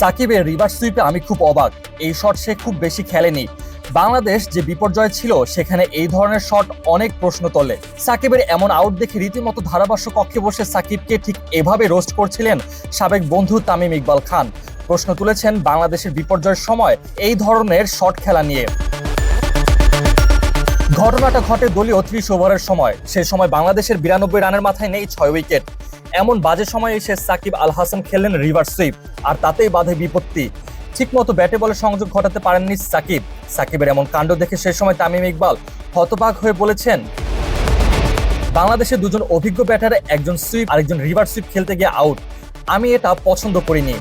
সাকিবের রিভার্স সুইপে আমি খুব অবাক। এই শট সে খুব বেশি খেলেনি। বাংলাদেশ যে বিপর্যয় ছিল, সেখানে এই ধরনের শট অনেক প্রশ্ন তোলে। সাকিবের এমন আউট দেখে রীতিমতো ধারাভাষ্য কক্ষে বসে সাকিবকে ঠিক এভাবে রোস্ট করছিলেন সাবেক বন্ধু তামিম ইকবাল খান। প্রশ্ন তুলেছেন, বাংলাদেশের বিপর্যয়ের সময় এই ধরনের শট খেলা নিয়ে। ঘটনাটা ঘটে দলীয় ত্রিশ ওভারের সময়। সে সময় বাংলাদেশের বিরানব্বই রানের মাথায় নেই ছয় উইকেট এমন বাজে সময়ে এসে সাকিব আল হাসান খেললেন রিভার্স সুইপ, আর তাতেই বাধে বিপত্তি। ঠিকমতো ব্যাটে বলে সংযোগ ঘটাতে পারেননি সাকিব। সাকিবের এমন কাণ্ড দেখে সে সময় তামিম ইকবাল হতবাক হয়ে বলেছেন বাংলাদেশের দুজন অভিজ্ঞ ব্যাটারে, একজন সুইপ আর একজন রিভার্স সুইপ খেলতে গিয়ে আউট। আমি এটা পছন্দ করিনি।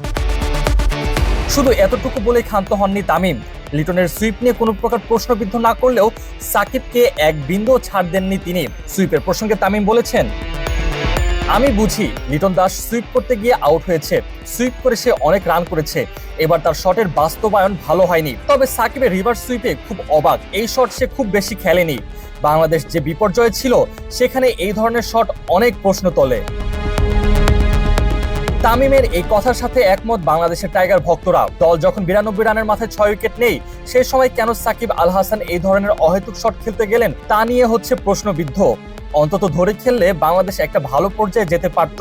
শুধু এতটুকু বলেই ক্ষান্ত হননি তামিম। লিটনের সুইপ নিয়ে কোনো প্রকার প্রশ্নবিদ্ধ না করলেও সাকিবকে এক বিন্দু ছাড় দেননি তিনি। সুইপের প্রসঙ্গে তামিম বলেছেন আমি বুঝি লিটন দাস সুইপ করতে গিয়ে আউট হয়েছে। সুইপ করে সে অনেক রান করেছে। এবার তার শটের বাস্তবায়ন ভালো হয়নি। তবে সাকিবের রিভার্স সুইপে খুব অবাক। এই শট সে খুব বেশি খেলেনি। বাংলাদেশ যে বিপর্যয় ছিল, সেখানে এই ধরনের শট অনেক প্রশ্ন তোলে। তামিমের এই কথার সাথে একমত বাংলাদেশের টাইগার ভক্তরা দল যখন বিরানব্বই রানের মাথায় ছয় উইকেট নেই সেই সময় কেন সাকিব আল হাসান এই ধরনের অহেতুক শট খেলতে গেলেন, তা নিয়ে হচ্ছে প্রশ্নবিদ্ধ। অন্তত ধরে খেললে বাংলাদেশ একটা ভালো পর্যায়ে যেতে পারত।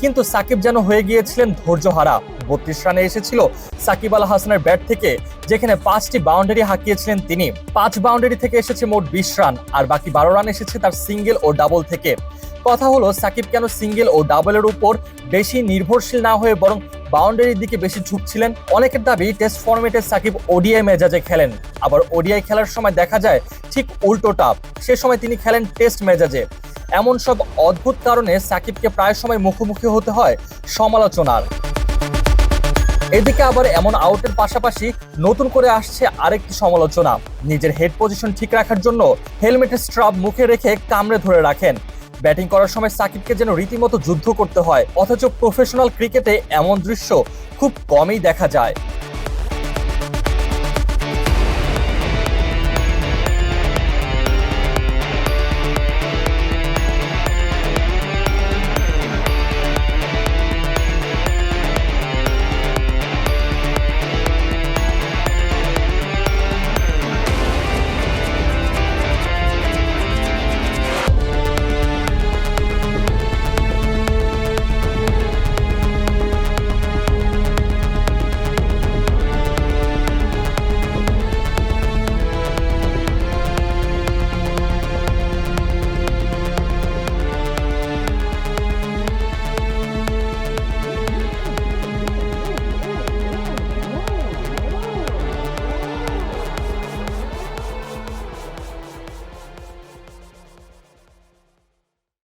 কিন্তু সাকিব যেন হয়ে গিয়েছিলেন ধৈর্যহারা বত্রিশ রানে এসেছিল সাকিব আল হাসানের ব্যাট থেকে, যেখানে পাঁচটি বাউন্ডারি হাঁকিয়েছিলেন তিনি। পাঁচ বাউন্ডারি থেকে এসেছে মোট বিশ রান, আর বাকি বারো রান এসেছে তার সিঙ্গেল ও ডাবল থেকে। কথা হলো, সাকিব কেন সিঙ্গেল ও ডাবলের উপর বেশি নির্ভরশীল না হয়ে বরং বাউন্ডারির দিকে বেশি ঝুঁকছিলেন। অনেকের দাবি, টেস্ট ফরম্যাটে সাকিব ওডিআই মেজাজে খেলেন। আবার ওডিআই খেলার সময় দেখা যায়, ঠিক উল্টো উল্টোটা সে সময় তিনি খেলেন টেস্ট মেজাজে। এমন সব অদ্ভুত কারণে সাকিবকে প্রায় সময় মুখোমুখি হতে হয় সমালোচনার। এদিকে আবার এমন আউটের পাশাপাশি নতুন করে আসছে আরেকটি সমালোচনা। নিজের হেড পজিশন ঠিক রাখার জন্য হেলমেটের স্ট্রাপ মুখে রেখে কামড়ে ধরে রাখেন। ব্যাটিং করার সময় সাকিবকে যেন রীতিমতো যুদ্ধ করতে হয়, অথচ প্রফেশনাল ক্রিকেটে এমন দৃশ্য খুব কমই দেখা যায়।